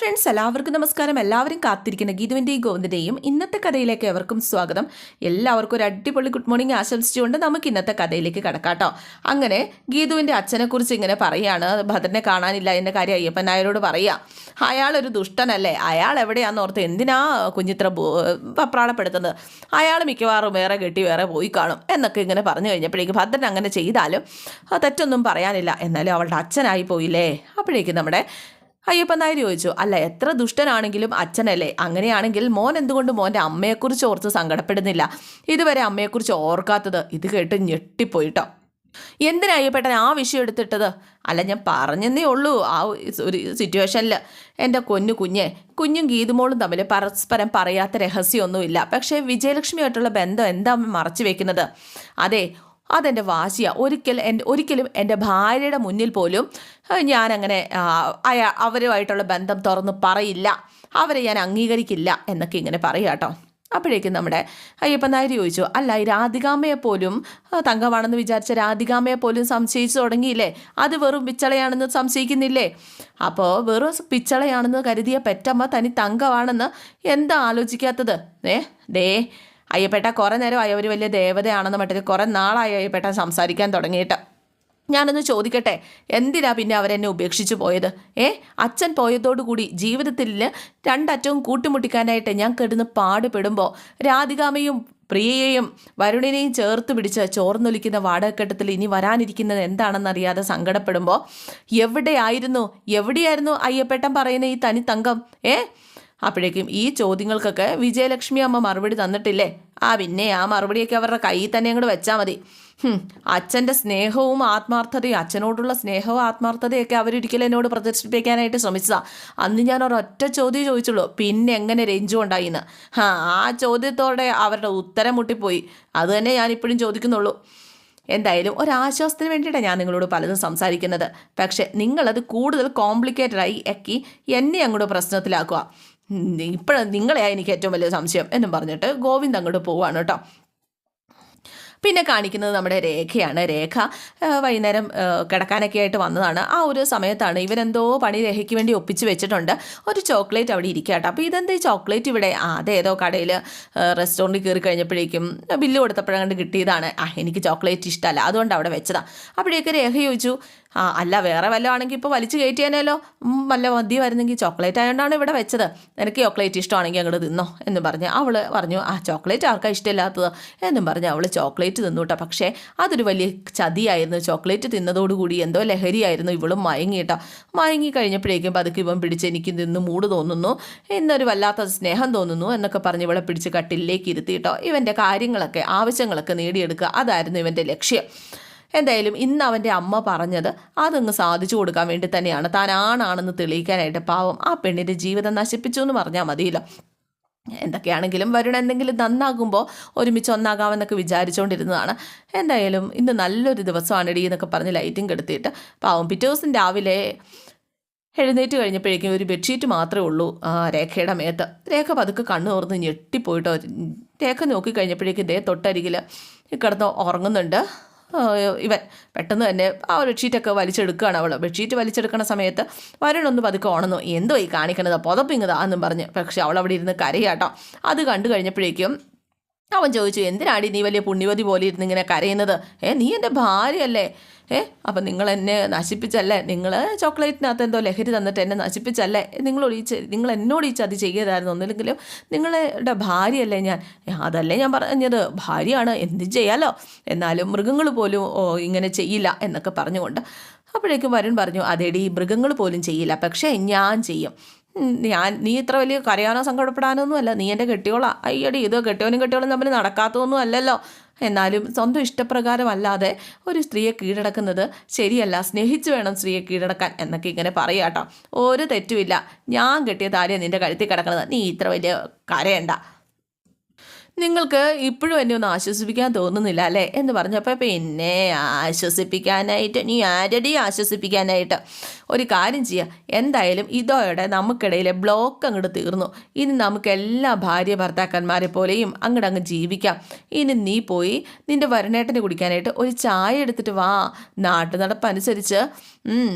Friends എല്ലാവർക്കും നമസ്കാരം. എല്ലാവരും കാത്തിരിക്കുന്ന ഗീതുവിന്റെയും ഗോവിന്ദന്റെയും ഇന്നത്തെ കഥയിലേക്ക് എവർക്കും സ്വാഗതം. എല്ലാവർക്കും ഒരു അടിപൊളി ഗുഡ് മോർണിംഗ് ആശംസിച്ചുകൊണ്ട് നമുക്ക് ഇന്നത്തെ കഥയിലേക്ക് കടക്കാട്ടോ അങ്ങനെ ഗീതുവിന്റെ അച്ഛനെക്കുറിച്ച് ഇങ്ങനെ പറയാണ്. ഭദ്രനെ കാണാനില്ല എന്ന കാര്യം അയ്യപ്പൻ നായരോട് പറയുക അയാളൊരു ദുഷ്ടനല്ലേ? അയാൾ എവിടെയാന്ന് ഓർത്ത് എന്തിനാ കുഞ്ഞിത്ര പപ്രാളപ്പെടുത്തുന്നത് അയാൾ മിക്കവാറും വേറെ കെട്ടി വേറെ പോയി കാണും എന്നൊക്കെ ഇങ്ങനെ പറഞ്ഞു കഴിഞ്ഞപ്പോഴേക്ക് ഭദ്രൻ അങ്ങനെ ചെയ്താലും തെറ്റൊന്നും പറയാനില്ല. എന്നാലും അവളുടെ അച്ഛനായി പോയില്ലേ? അപ്പോഴേക്കും നമ്മുടെ അയ്യപ്പൻ നായർ ചോദിച്ചു അല്ല എത്ര ദുഷ്ടനാണെങ്കിലും അച്ഛനല്ലേ? അങ്ങനെയാണെങ്കിൽ മോൻ എന്തുകൊണ്ട് മോന്റെ അമ്മയെക്കുറിച്ച് ഓർത്ത് സങ്കടപ്പെടുന്നില്ല? ഇതുവരെ അമ്മയെക്കുറിച്ച് ഓർക്കാത്തത് ഇത് കേട്ട് ഞെട്ടിപ്പോയിട്ടോ. എന്തിനാ അയ്യപ്പേട്ടൻ ആ വിഷയം എടുത്തിട്ടത്? അല്ല ഞാൻ പറഞ്ഞെന്നേ ഉള്ളൂ ആ ഒരു സിറ്റുവേഷനിൽ എന്റെ കൊന്നു കുഞ്ഞെ കുഞ്ഞും ഗീതുമോളും തമ്മിൽ പരസ്പരം പറയാത്ത രഹസ്യമൊന്നുമില്ല. പക്ഷേ വിജയലക്ഷ്മിയായിട്ടുള്ള ബന്ധം എന്താ മറച്ചു വെക്കുന്നത്? അതെ അതെന്റെ വാശിയാണ് ഒരിക്കൽ എന്റെ ഒരിക്കലും എന്റെ ഭാര്യയുടെ മുന്നിൽ പോലും ഞാനങ്ങനെ അയാ അവരുമായിട്ടുള്ള ബന്ധം തുറന്ന് പറയില്ല. അവരെ ഞാൻ അംഗീകരിക്കില്ല എന്നൊക്കെ ഇങ്ങനെ പറയുക കേട്ടോ. അപ്പോഴേക്കും നമ്മുടെ അയ്യപ്പൻ നായർ ചോദിച്ചു അല്ല ഈ രാധികാമ്മയെ പോലും തങ്കമാണെന്ന് വിചാരിച്ച രാധികാമ്മയെ പോലും സംശയിച്ചു തുടങ്ങിയില്ലേ? അത് വെറും പിച്ചളയാണെന്ന് സംശയിക്കുന്നില്ലേ? അപ്പോൾ വെറും പിച്ചളയാണെന്ന് കരുതിയ പെറ്റമ്മ തനി തങ്കമാണെന്ന് എന്താ ആലോചിക്കാത്തത്? ഏ ദേ അയ്യപ്പെട്ട കുറേ നേരം അവർ വലിയ ദേവതയാണെന്ന് മട്ടിൽ കുറേ നാളായി അയ്യപ്പേട്ട സംസാരിക്കാൻ തുടങ്ങിയിട്ട്. ഞാനൊന്ന് ചോദിക്കട്ടെ എന്തിനാ പിന്നെ അവരെന്നെ ഉപേക്ഷിച്ചു പോയത്? ഏ അച്ഛൻ പോയതോടുകൂടി ജീവിതത്തിൽ രണ്ടറ്റവും കൂട്ടിമുട്ടിക്കാനായിട്ട് ഞാൻ കിടന്ന് പാടുപെടുമ്പോൾ രാധികാമയും പ്രിയയെയും വരുണിനെയും ചേർത്ത് പിടിച്ച് ചോർന്നൊലിക്കുന്ന വാടകക്കെട്ടത്തിൽ ഇനി വരാനിരിക്കുന്നത് എന്താണെന്നറിയാതെ സങ്കടപ്പെടുമ്പോൾ എവിടെയായിരുന്നു എവിടെയായിരുന്നു അയ്യപ്പേട്ടൻ പറയുന്ന ഈ തനി തങ്കം ഏ അപ്പോഴേക്കും ഈ ചോദ്യങ്ങൾക്കൊക്കെ വിജയലക്ഷ്മി അമ്മ മറുപടി തന്നിട്ടില്ലേ? ആ പിന്നെ ആ മറുപടിയൊക്കെ അവരുടെ കയ്യിൽ തന്നെ അങ്ങോട്ട് വെച്ചാൽ മതി. അച്ഛന്റെ സ്നേഹവും ആത്മാർത്ഥതയും അച്ഛനോടുള്ള സ്നേഹവും ആത്മാർത്ഥതയൊക്കെ അവരൊരിക്കലും എന്നോട് പ്രദർശിപ്പിക്കാനായിട്ട് ശ്രമിച്ചതാ. അന്ന് ഞാൻ ഒരൊറ്റ ചോദ്യം ചോദിച്ചുള്ളൂ. പിന്നെ എങ്ങനെ രഞ്ജു ഉണ്ടായിന്ന്? ആ ആ ചോദ്യത്തോടെ അവരുടെ ഉത്തരം മുട്ടിപ്പോയി. അത് തന്നെ ഞാനിപ്പോഴും ചോദിക്കുന്നുള്ളൂ. എന്തായാലും ഒരാശ്വാസത്തിന് വേണ്ടിയിട്ടാണ് ഞാൻ നിങ്ങളോട് പലതും സംസാരിക്കുന്നത്. പക്ഷേ നിങ്ങളത് കൂടുതൽ കോംപ്ലിക്കേറ്റഡായി എക്കി എന്നെ അങ്ങോട്ട് പ്രശ്നത്തിലാക്കുക. ഇപ്പോഴും നിങ്ങളെയാണ് എനിക്ക് ഏറ്റവും വലിയ സംശയം എന്നും പറഞ്ഞിട്ട് ഗോവിന്ദ് അങ്ങോട്ട് പോവാണ് കേട്ടോ. പിന്നെ കാണിക്കുന്നത് നമ്മുടെ രേഖയാണ്. രേഖ വൈകുന്നേരം കിടക്കാനൊക്കെ ആയിട്ട് വന്നതാണ്. ആ ഒരു സമയത്താണ് ഇവരെന്തോ പണി രേഖയ്ക്ക് വേണ്ടി ഒപ്പിച്ച് വെച്ചിട്ടുണ്ട്. ഒരു ചോക്ലേറ്റ് അവിടെ ഇരിക്കുക കേട്ടോ. അപ്പോൾ ഇതെന്താ ഈ ചോക്ലേറ്റ് ഇവിടെ? ആ ഏതോ കടയിൽ റെസ്റ്റോറന്റിൽ കയറി കഴിഞ്ഞപ്പോഴേക്കും ബില്ല് കൊടുത്തപ്പോഴാണ്ട് കിട്ടിയതാണ്. ആ എനിക്ക് ചോക്ലേറ്റ് ഇഷ്ടമല്ല. അതുകൊണ്ട് അവിടെ വെച്ചതാണ് അപ്പോഴേക്ക് രേഖ ചോദിച്ചു ആ അല്ല വേറെ വല്ലതും ആണെങ്കിൽ ഇപ്പോൾ വലിച്ചു കയറ്റിയാനല്ലോ വല്ല മദ്യമായിരുന്നെങ്കിൽ ചോക്ലേറ്റ് ആയതുകൊണ്ടാണ് ഇവിടെ വെച്ചത്. എനിക്ക് ചോക്ലേറ്റ് ഇഷ്ടമാണെങ്കിൽ അങ്ങോട്ട് തിന്നോ എന്ന് പറഞ്ഞ് അവൾ പറഞ്ഞു ആ ചോക്ലേറ്റ് ആർക്കാ ഇഷ്ടമില്ലാത്തത്? എന്നും പറഞ്ഞ് അവൾ ചോക്ലേറ്റ് തിന്നു കേട്ടോ പക്ഷേ അതൊരു വലിയ ചതിയായിരുന്നു. ചോക്ലേറ്റ് തിന്നതോടുകൂടി എന്തോ ലഹരിയായിരുന്നു ഇവളും മയങ്ങി കേട്ടോ മയങ്ങി കഴിഞ്ഞപ്പോഴേക്കും പതുക്കെ ഇവൻ പിടിച്ച് എനിക്ക് നിന്ന് മൂട് തോന്നുന്നു. എന്നൊരു വല്ലാത്ത സ്നേഹം തോന്നുന്നു എന്നൊക്കെ പറഞ്ഞ് ഇവളെ പിടിച്ച് കട്ടിലേക്ക് ഇരുത്തി കേട്ടോ ഇവന്റെ കാര്യങ്ങളൊക്കെ ആവശ്യങ്ങളൊക്കെ നേടിയെടുക്കുക. അതായിരുന്നു ഇവന്റെ ലക്ഷ്യം. എന്തായാലും ഇന്ന് അവന്റെ അമ്മ പറഞ്ഞത് അതങ്ങ് സാധിച്ചു കൊടുക്കാൻ വേണ്ടി തന്നെയാണ്. താൻ ആണാണെന്ന് തെളിയിക്കാനായിട്ട് പാവം. ആ പെണ്ണിന്റെ ജീവിതം നശിപ്പിച്ചു എന്ന് പറഞ്ഞാൽ മതിയല്ലോ. എന്തൊക്കെയാണെങ്കിലും വരുണ എന്തെങ്കിലും നന്നാകുമ്പോൾ ഒരുമിച്ച് ഒന്നാകാമെന്നൊക്കെ വിചാരിച്ചുകൊണ്ടിരുന്നതാണ് എന്തായാലും ഇന്ന് നല്ലൊരു ദിവസമാണ് ഇടി എന്നൊക്കെ പറഞ്ഞ് ലൈറ്റിംഗ് കെടുത്തിയിട്ട് പാവം പിറ്റേ ദിവസം രാവിലെ എഴുന്നേറ്റ് കഴിഞ്ഞപ്പോഴേക്കും ഒരു ബെഡ്ഷീറ്റ് മാത്രമേ ഉള്ളൂ ആ രേഖയുടെ മേത്ത്. രേഖ പതുക്കെ കണ്ണു തുറന്ന് ഞെട്ടിപ്പോയിട്ടോ രേഖ നോക്കി കഴിഞ്ഞപ്പോഴേക്കും ഇതേ തൊട്ടരികിൽ കിടന്ന് ഉറങ്ങുന്നുണ്ട്. ഇവൻ പെട്ടെന്ന് തന്നെ ആ ബെഡ്ഷീറ്റൊക്കെ വലിച്ചെടുക്കുകയാണ് അവൾ ബെഡ്ഷീറ്റ് വലിച്ചെടുക്കുന്ന സമയത്ത് വരുണൊന്ന് പതുക്കെ ഓണന്നു എന്തോ ഈ കാണിക്കണത്? പുതപ്പിങ്ങതാ എന്നും പറഞ്ഞ്. പക്ഷെ അവൾ അവിടെ ഇരുന്ന് കരയാട്ടോ. അത് കണ്ടു കഴിഞ്ഞപ്പോഴേക്കും അവൻ ചോദിച്ചു എന്തിനാടി നീ വലിയ പുണ്യവതി പോലെ ഇരുന്ന് ഇങ്ങനെ കരയുന്നത്? ഏ നീ എന്റെ ഭാര്യയല്ലേ? ഏ അപ്പം നിങ്ങൾ എന്നെ നശിപ്പിച്ചല്ലേ? നിങ്ങൾ ചോക്ലേറ്റിനകത്ത് എന്തോ ലഹരി തന്നിട്ട് എന്നെ നശിപ്പിച്ചല്ലേ? നിങ്ങളോട് ഈ നിങ്ങൾ എന്നോട് ഈ ചതി ചെയ്യതായിരുന്നു ഒന്നില്ലെങ്കിലും നിങ്ങളുടെ ഭാര്യയല്ലേ ഞാൻ? അതല്ലേ ഞാൻ പറഞ്ഞത്. ഭാര്യയാണ് എന്ത് ചെയ്യാലോ? എന്നാലും മൃഗങ്ങൾ പോലും ഓ ഇങ്ങനെ ചെയ്യില്ല എന്നൊക്കെ പറഞ്ഞുകൊണ്ട് അപ്പോഴേക്കും വരുൺ പറഞ്ഞു അതേടി മൃഗങ്ങൾ പോലും ചെയ്യില്ല. പക്ഷേ ഞാൻ ചെയ്യും. ഞാൻ നീ ഇത്ര വലിയ കരയാനോ സങ്കടപ്പെടാനോ അല്ല. നീ എന്റെ കെട്ടിയോളാ. അയ്യടി ഇത് കെട്ടിയോനും കെട്ടിയോളും തമ്മിൽ നടക്കാത്തതൊന്നും അല്ലല്ലോ. എന്നാലും സ്വന്തം ഇഷ്ടപ്രകാരമല്ലാതെ ഒരു സ്ത്രീയെ കീഴടക്കുന്നത് ശരിയല്ല. സ്നേഹിച്ചു വേണം സ്ത്രീയെ കീഴടക്കാൻ എന്നൊക്കെ ഇങ്ങനെ പറയാട്ടോ ഒരു തെറ്റുമില്ല. ഞാൻ കെട്ടിയ താലിയ നിന്റെ കഴുത്തിൽ കിടക്കുന്നത്. നീ ഇത്ര വലിയ കരയണ്ട. നിങ്ങൾക്ക് ഇപ്പോഴും എന്നെ ഒന്ന് ആശ്വസിപ്പിക്കാൻ തോന്നുന്നില്ല അല്ലേ? എന്ന് പറഞ്ഞപ്പോൾ പിന്നെ ആശ്വസിപ്പിക്കാനായിട്ട് നീ ആരടി ആശ്വസിപ്പിക്കാനായിട്ട്? ഒരു കാര്യം ചെയ്യുക എന്തായാലും ഇതോടെ നമുക്കിടയിലെ ബ്ലോക്ക് അങ്ങോട്ട് തീർന്നു. ഇനി നമുക്ക് എല്ലാ ഭാര്യ ഭർത്താക്കന്മാരെ പോലെയും അങ്ങോട്ട് അങ്ങ് ജീവിക്കാം. ഇനി നീ പോയി നിന്റെ വരണേട്ടന് കുടിക്കാനായിട്ട് ഒരു ചായ എടുത്തിട്ട് വാ. നാട്ടു നടപ്പനുസരിച്ച്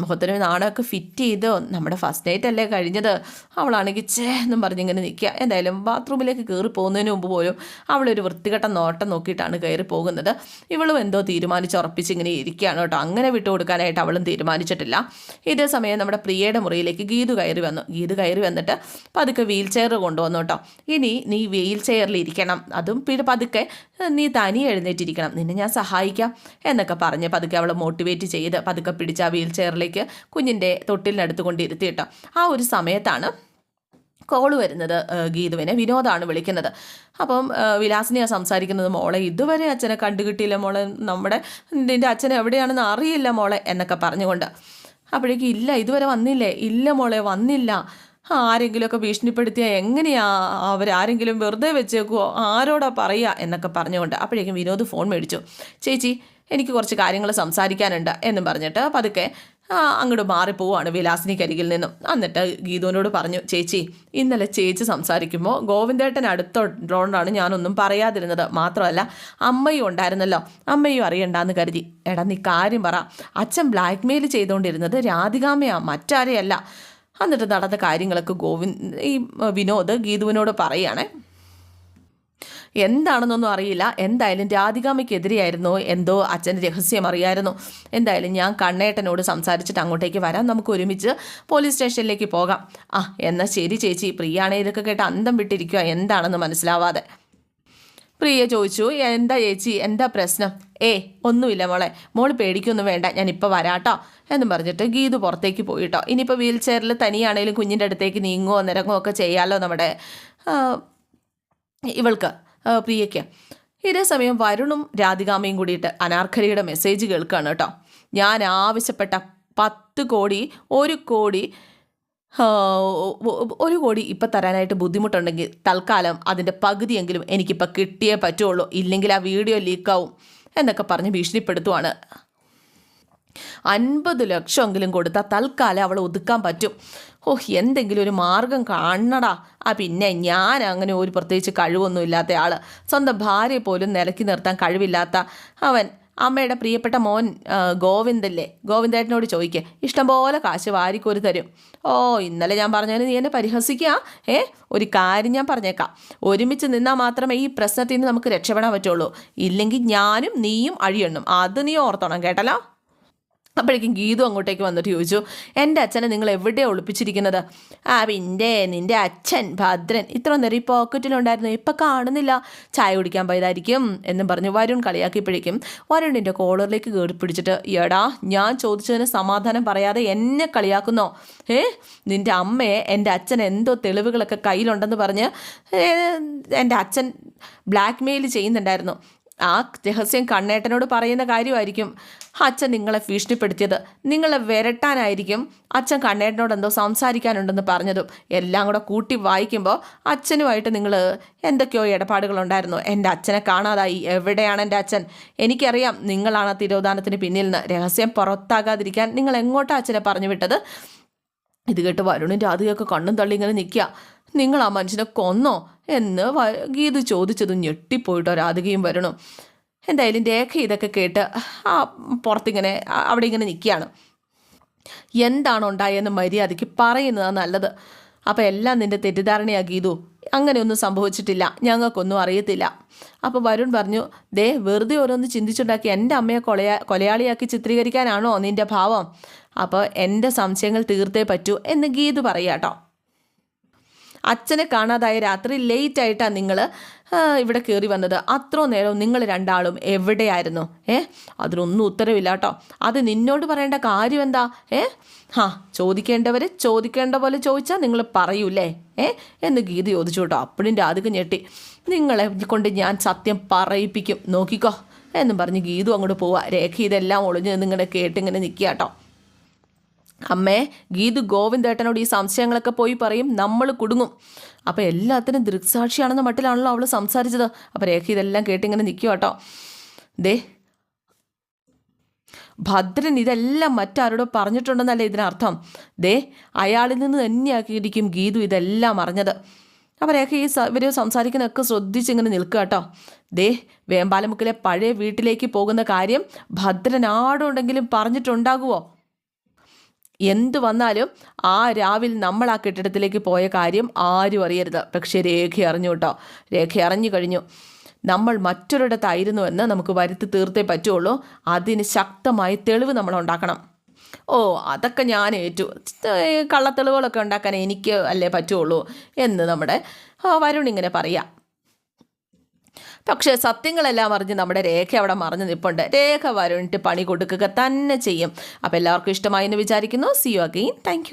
മുഖത്തിന് നാണമൊക്കെ ഫിറ്റ് ചെയ്തോ നമ്മുടെ ഫസ്റ്റ് നൈറ്റ് അല്ലേ കഴിഞ്ഞത്? അവളാണെങ്കിൽ ചേ എന്നും പറഞ്ഞിങ്ങനെ നിൽക്കുക. എന്തായാലും ബാത്റൂമിലേക്ക് കയറി പോകുന്നതിന് മുമ്പ് പോലും അവളൊരു വൃത്തികെട്ട നോട്ടം നോക്കിയിട്ടാണ് കയറി പോകുന്നത്. ഇവളും എന്തോ തീരുമാനിച്ച് ഉറപ്പിച്ച് ഇങ്ങനെ ഇരിക്കുകയാണ് കേട്ടോ. അങ്ങനെ വിട്ടു കൊടുക്കാനായിട്ട് അവളും തീരുമാനിച്ചിട്ടില്ല. ഇതേ സമയം നമ്മുടെ പ്രിയയുടെ മുറിയിലേക്ക് ഗീതു കയറി വന്നു. ഗീതു കയറി വന്നിട്ട് പതുക്കെ വീൽ ചെയർ കൊണ്ടുവന്നു കേട്ടോ. ഇനി നീ വീൽ ചെയറിൽ ഇരിക്കണം. അതും പിന്നെ പതുക്കെ നീ തനി എഴുന്നേറ്റിരിക്കണം. നിന്നെ ഞാൻ സഹായിക്കാം എന്നൊക്കെ പറഞ്ഞ് പതുക്കെ അവളെ മോട്ടിവേറ്റ് ചെയ്ത് പതുക്കെ പിടിച്ച് വീൽ ചെയറിലേക്ക് കുഞ്ഞിന്റെ തൊട്ടിലിനടുത്ത് കൊണ്ടിരുത്തി കേട്ടോ. ആ ഒരു സമയത്താണ് കോൾ വരുന്നത് ഗീതുവിനെ. വിനോദാണ് വിളിക്കുന്നത്. അപ്പം വിലാസിനെയാണ് സംസാരിക്കുന്നത് മോളെ ഇതുവരെ അച്ഛനെ കണ്ടുകിട്ടിയില്ല മോളെ. നമ്മുടെ നിന്റെ അച്ഛൻ എവിടെയാണെന്ന് അറിയില്ല മോളെ എന്നൊക്കെ പറഞ്ഞുകൊണ്ട്. അപ്പോഴേക്കും ഇല്ല ഇതുവരെ വന്നില്ലേ? ഇല്ല മോളെ വന്നില്ല. ആരെങ്കിലുമൊക്കെ ഭീഷണിപ്പെടുത്തിയാൽ എങ്ങനെയാ? അവരാരെങ്കിലും വെറുതെ വെച്ചേക്കുവോ? ആരോടാ പറയുക എന്നൊക്കെ പറഞ്ഞുകൊണ്ട് അപ്പോഴേക്കും വിനോദ് ഫോൺ മേടിച്ചു. ചേച്ചി എനിക്ക് കുറച്ച് കാര്യങ്ങൾ സംസാരിക്കാനുണ്ട് എന്നും പറഞ്ഞിട്ട് പതുക്കെ അങ്ങോട്ട് മാറിപ്പോവാണ് വിലാസിനിക്കരികിൽ നിന്നും. എന്നിട്ട് ഗീതുവിനോട് പറഞ്ഞു ചേച്ചി ഇന്നലെ ചേച്ചി സംസാരിക്കുമ്പോൾ ഗോവിന്ദേട്ടൻ അടുത്തോണ്ടാണ് ഞാനൊന്നും പറയാതിരുന്നത്. മാത്രമല്ല അമ്മയും ഉണ്ടായിരുന്നല്ലോ. അമ്മയും അറിയണ്ടെന്ന് കരുതി. എടാ നീ കാര്യം പറ. അച്ഛൻ ബ്ലാക്ക് മെയിൽ ചെയ്തുകൊണ്ടിരുന്നത് രാധികാമ്മയാ മറ്റാരെയല്ല. എന്നിട്ട് നടന്ന കാര്യങ്ങളൊക്കെ ഗോവിന്ദ് ഈ വിനോദ് ഗീതുവിനോട് പറയുകയാണേ എന്താണെന്നൊന്നും അറിയില്ല. എന്തായാലും രാധികാമയ്ക്കെതിരെയായിരുന്നു എന്തോ അച്ഛൻ രഹസ്യം അറിയായിരുന്നു. എന്തായാലും ഞാൻ കണ്ണേട്ടനോട് സംസാരിച്ചിട്ട് അങ്ങോട്ടേക്ക് വരാം. നമുക്ക് ഒരുമിച്ച് പോലീസ് സ്റ്റേഷനിലേക്ക് പോകാം. ആ എന്നാൽ ശരി ചേച്ചി. പ്രിയാണെ ഇതൊക്കെ കേട്ട് അന്തം വിട്ടിരിക്കുക എന്താണെന്ന് മനസ്സിലാവാതെ. പ്രിയ ചോദിച്ചു എന്താ ചേച്ചി? എന്താ പ്രശ്നം? ഏ ഒന്നുമില്ല മോളെ. മോൾ പേടിക്കൊന്നും വേണ്ട. ഞാൻ ഇപ്പോൾ വരാട്ടോ. എന്നും പറഞ്ഞിട്ട് ഗീതു പുറത്തേക്ക് പോയിട്ടോ. ഇനിയിപ്പോൾ വീൽ ചെയറിൽ തനിയാണേലും കുഞ്ഞിന്റെ അടുത്തേക്ക് നീങ്ങുമോ നിരങ്ങുമോ ഒക്കെ ചെയ്യാമല്ലോ നമ്മുടെ ഇവൾക്ക്. പ്രിയയ്ക്ക്. ഇതേ സമയം വരുണും രാധികാമയും കൂടിയിട്ട് അനാർക്കലിയുടെ മെസ്സേജ് കേൾക്കുകയാണ് കേട്ടോ. ഞാൻ ആവശ്യപ്പെട്ട പത്ത് കോടി ഒരു കോടി ഒരു കോടി ഇപ്പം തരാനായിട്ട് ബുദ്ധിമുട്ടുണ്ടെങ്കിൽ തൽക്കാലം അതിന്റെ പകുതിയെങ്കിലും എനിക്കിപ്പോൾ കിട്ടിയേ പറ്റുള്ളൂ. ഇല്ലെങ്കിൽ ആ വീഡിയോ ലീക്കാവും എന്നൊക്കെ പറഞ്ഞ് ഭീഷണിപ്പെടുത്തുവാണ്. അൻപത് ലക്ഷമെങ്കിലും കൊടുത്താൽ തൽക്കാലം അവളെ ഒതുക്കാൻ പറ്റും. ഓഹ് എന്തെങ്കിലും ഒരു മാർഗം കാണണടാ. ആ പിന്നെ ഞാൻ അങ്ങനെ ഒരു പ്രത്യേകിച്ച് കഴിവൊന്നും ഇല്ലാത്ത ആൾ സ്വന്തം ഭാര്യയെ പോലും നിലക്കി നിർത്താൻ കഴിവില്ലാത്ത അവൻ. അമ്മയുടെ പ്രിയപ്പെട്ട മോൻ ഗോവിന്ദല്ലേ? ഗോവിന്ദേട്ടനോട് ചോദിക്കുക ഇഷ്ടംപോലെ കാശ് വാരിക്കൊരു തരും. ഓ ഇന്നലെ ഞാൻ പറഞ്ഞതിന് നീ എന്നെ പരിഹസിക്കുക ഏ ഒരു കാര്യം ഞാൻ പറഞ്ഞേക്കാം. ഒരുമിച്ച് നിന്നാൽ മാത്രമേ ഈ പ്രശ്നത്തിൽ നിന്ന് നമുക്ക് രക്ഷപ്പെടാൻ പറ്റുള്ളൂ. ഇല്ലെങ്കിൽ ഞാനും നീയും അഴിയണ്ണും. അത് നീ ഓർത്തണം കേട്ടല്ലോ? അപ്പോഴേക്കും ഗീതു അങ്ങോട്ടേക്ക് വന്നിട്ട് ചോദിച്ചു എന്റെ അച്ഛനെ നിങ്ങൾ എവിടെയാണ് ഒളിപ്പിച്ചിരിക്കുന്നത്? ആ പിന്നെ നിന്റെ അച്ഛൻ ഭദ്രൻ. ഇത്ര നേരം ഈ പോക്കറ്റിലുണ്ടായിരുന്നു ഇപ്പം കാണുന്നില്ല. ചായ കുടിക്കാൻ പോയതായിരിക്കും എന്നും പറഞ്ഞു വരുൺ കളിയാക്കിയപ്പോഴേക്കും വരുണിന്റെ കോളറിലേക്ക് കയറി പിടിച്ചിട്ട് എടാ ഞാൻ ചോദിച്ചതിന് സമാധാനം പറയാതെ എന്നെ കളിയാക്കുന്നോ? ഏ നിന്റെ അമ്മയെ എന്റെ അച്ഛൻ എന്തോ തെളിവുകളൊക്കെ കയ്യിലുണ്ടെന്ന് പറഞ്ഞ് എന്റെ അച്ഛൻ ബ്ലാക്ക് മെയിൽ ചെയ്യുന്നുണ്ടായിരുന്നു. ആ രഹസ്യം കണ്ണേട്ടനോട് പറയുന്ന കാര്യമായിരിക്കും. അച്ഛൻ നിങ്ങളെ ഭീഷണിപ്പെടുത്തിയത്. നിങ്ങളെ വരട്ടാനായിരിക്കും അച്ഛൻ കണ്ണേട്ടനോട് എന്തോ സംസാരിക്കാനുണ്ടെന്ന് പറഞ്ഞതും. എല്ലാം കൂടെ കൂട്ടി വായിക്കുമ്പോൾ അച്ഛനുമായിട്ട് നിങ്ങൾ എന്തൊക്കെയോ ഇടപാടുകളുണ്ടായിരുന്നു. എന്റെ അച്ഛനെ കാണാതായി. എവിടെയാണ് എന്റെ അച്ഛൻ? എനിക്കറിയാം നിങ്ങളാണ് തിരോധാനത്തിന് പിന്നിൽ നിന്ന്. രഹസ്യം പുറത്താകാതിരിക്കാൻ നിങ്ങൾ എങ്ങോട്ടാ അച്ഛനെ പറഞ്ഞു വിട്ടത്? ഇത് കേട്ട് വരുണിന്റെ ആദ്യമൊക്കെ കണ്ണും തള്ളി ഇങ്ങനെ നിൽക്കുക. നിങ്ങൾ ആ മനുഷ്യനെ കൊന്നോ? എന്ന് ഗീതു ചോദിച്ചത് ഞെട്ടിപ്പോയിട്ടോ രാധികയും വരണം. എന്തായാലും രേഖ ഇതൊക്കെ കേട്ട് ആ പുറത്തിങ്ങനെ അവിടെ ഇങ്ങനെ നിൽക്കുകയാണ്. എന്താണ് ഉണ്ടായെന്ന് മര്യാദയ്ക്ക് പറയുന്നതാണ് നല്ലത്. അപ്പോൾ എല്ലാം നിന്റെ തെറ്റിദ്ധാരണയാണ് ഗീതു. അങ്ങനെയൊന്നും സംഭവിച്ചിട്ടില്ല. ഞങ്ങൾക്കൊന്നും അറിയത്തില്ല. അപ്പോൾ വരുൺ പറഞ്ഞു ദേ വെറുതെ ഓരോന്ന് ചിന്തിച്ചുണ്ടാക്കി എന്റെ അമ്മയെ കൊലയാ കൊലയാളിയാക്കി ചിത്രീകരിക്കാനാണോ നിന്റെ ഭാവം? അപ്പോൾ എന്റെ സംശയങ്ങൾ തീർത്തേ പറ്റൂ എന്ന് ഗീതു പറയാട്ടോ. അച്ഛനെ കാണാതായ രാത്രി ലേറ്റ് ആയിട്ടാണ് നിങ്ങൾ ഇവിടെ കയറി വന്നത്. അത്രോ നേരം നിങ്ങൾ രണ്ടാളും എവിടെയായിരുന്നു? ഏ? അതിനൊന്നും ഉത്തരവില്ല കേട്ടോ അത് നിന്നോട് പറയേണ്ട കാര്യം എന്താ ഏ? ഹാ ചോദിക്കേണ്ടവർ ചോദിക്കേണ്ട പോലെ ചോദിച്ചാൽ നിങ്ങൾ പറയൂലേ? ഏ? എന്ന് ഗീത ചോദിച്ചു കേട്ടോ. അപ്പോഴും രാധിക ഞെട്ടി. നിങ്ങളെ കൊണ്ട് ഞാൻ സത്യം പറയിപ്പിക്കും. നോക്കിക്കോ. എന്നും പറഞ്ഞ് ഗീതു അങ്ങോട്ട് പോവാ. രേഖ ഇതെല്ലാം ഒളിഞ്ഞ് നിങ്ങളുടെ കേട്ടിങ്ങനെ നിൽക്കുക കേട്ടോ അമ്മേ ഗീതു ഗോവിന്ദേട്ടനോട് ഈ സംശയങ്ങളൊക്കെ പോയി പറയും നമ്മൾ കുടുങ്ങും. അപ്പോൾ എല്ലാത്തിനും ദൃക്സാക്ഷിയാണെന്ന മട്ടിലാണല്ലോ അവൾ സംസാരിച്ചത്. അപ്പോൾ രേഖ ഇതെല്ലാം കേട്ടിങ്ങനെ നിൽക്കുക കേട്ടോ ദേ ഭദ്രൻ ഇതെല്ലാം മറ്റാരോടോ പറഞ്ഞിട്ടുണ്ടെന്നല്ലേ ഇതിനർത്ഥം. ദേ അയാളിൽ നിന്ന് തന്നെയാക്കിയിരിക്കും ഗീതു ഇതെല്ലാം അറിഞ്ഞത്. അപ്പോൾ രേഖ ഈ ഇവർ സംസാരിക്കുന്നതൊക്കെ ശ്രദ്ധിച്ചിങ്ങനെ നിൽക്കുക കേട്ടോ ദേ വേമ്പാലമുക്കിലെ പഴയ വീട്ടിലേക്ക് പോകുന്ന കാര്യം ഭദ്രൻ ആടുണ്ടെങ്കിലും പറഞ്ഞിട്ടുണ്ടാകുമോ എന്തു വന്നാലും ആ രാവിൽ നമ്മൾ ആ കെട്ടിടത്തിലേക്ക് പോയ കാര്യം ആരും അറിയരുത്. പക്ഷേ രേഖ അറിഞ്ഞു കേട്ടോ. രേഖ അറിഞ്ഞു കഴിഞ്ഞു. നമ്മൾ മറ്റൊരിടത്തായിരുന്നു എന്ന് നമുക്ക് വരുത്തി തീർത്തേ പറ്റുള്ളൂ. അതിന് ശക്തമായി തെളിവ് നമ്മൾ ഉണ്ടാക്കണം. ഓ അതൊക്കെ ഞാൻ ഏറ്റു. കള്ളത്തെളിവുകളൊക്കെ ഉണ്ടാക്കാൻ എനിക്ക് അല്ലേ പറ്റുള്ളൂ എന്ന് നമ്മുടെ വരുൺ ഇങ്ങനെ പറയാം. പക്ഷേ സത്യങ്ങളെല്ലാം അറിഞ്ഞ് നമ്മുടെ രേഖ അവിടെ മറഞ്ഞു നിൽപ്പുണ്ട് രേഖ വരുണിട്ട് പണി കൊടുക്കുക തന്നെ ചെയ്യും. അപ്പോൾ എല്ലാവർക്കും ഇഷ്ടമായി എന്ന് വിചാരിക്കുന്നു. C you again thank